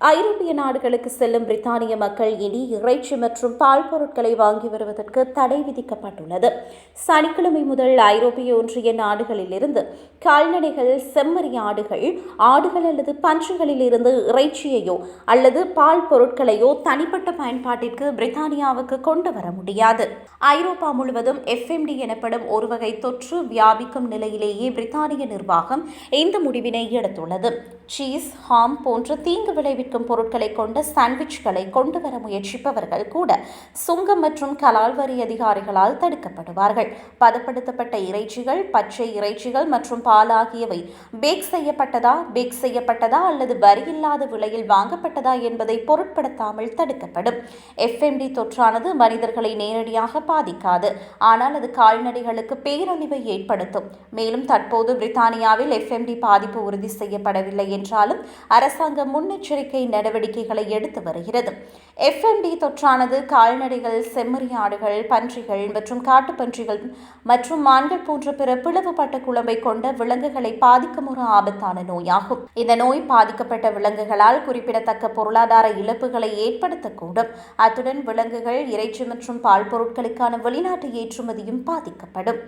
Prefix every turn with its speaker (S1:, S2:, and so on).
S1: ஐரோப்பிய நாடுகளுக்கு செல்லும் பிரித்தானிய மக்கள் இனி இறைச்சி மற்றும் பால் பொருட்களை வாங்கி வருவதற்கு தடை விதிக்கப்பட்டுள்ளது. சனிக்கிழமை முதல் ஐரோப்பிய ஒன்றிய நாடுகளிலிருந்து கால்நடைகள் செம்மறி ஆடுகள் ஆடுகள் அல்லது பன்றிகளில் இருந்து இறைச்சியையோ அல்லது பால் பொருட்களையோ தனிப்பட்ட பயன்பாட்டிற்கு பிரித்தானியாவுக்கு கொண்டு வர முடியாது. ஐரோப்பா முழுவதும் எஃப்எம்டி எனப்படும் ஒரு வகை தொற்று வியாபிக்கும் நிலையிலேயே பிரித்தானிய நிர்வாகம் இந்த முடிவினை எடுத்துள்ளது. சீஸ் ஹாம் போன்ற தீங்கு விளைவிக்கும் பொருட்களை கொண்ட சாண்ட்விச்களை கொண்டு வர முயற்சிப்பவர்கள் கூட சுங்கம் மற்றும் கலால் வரி அதிகாரிகளால் தடுக்கப்படுவார்கள். பதப்படுத்தப்பட்ட இறைச்சிகள் பச்சை இறைச்சிகள் மற்றும் பால் ஆகியவை பேக் செய்யப்பட்டதா பேக் செய்யப்பட்டதா அல்லது வரியில்லாத விலையில் வாங்கப்பட்டதா என்பதை பொருட்படுத்தாமல் தடுக்கப்படும். எஃப்எம்டி தொற்றானது மனிதர்களை நேரடியாக பாதிக்காது. ஆனால் அது கால்நடைகளுக்கு பேரழிவை ஏற்படுத்தும். மேலும் தற்போது பிரித்தானியாவில் எஃப்எம்டி பாதிப்பு உறுதி செய்யப்படவில்லை என்றாலும் அரசாங்கம் முன்னெச்சரிக்கை நடவடிக்கைகளை எடுத்து வருகிறது. எஃப்எம்டி தொற்றானது கால்நடைகள் செம்மறியாடுகள் பன்றிகள் மற்றும் காட்டுப்பன்றிகள் மற்றும் மான்கள் போன்ற பிற பிளவுபட்ட குழம்பை கொண்ட விலங்குகளை பாதிக்கும் ஒரு ஆபத்தான நோயாகும். இந்த நோய் பாதிக்கப்பட்ட விலங்குகளால் குறிப்பிடத்தக்க பொருளாதார இழப்புகளை ஏற்படுத்தக்கூடும். அத்துடன் விலங்குகள் இறைச்சி மற்றும் பால் பொருட்களுக்கான வெளிநாட்டு ஏற்றுமதியும் பாதிக்கப்படும்.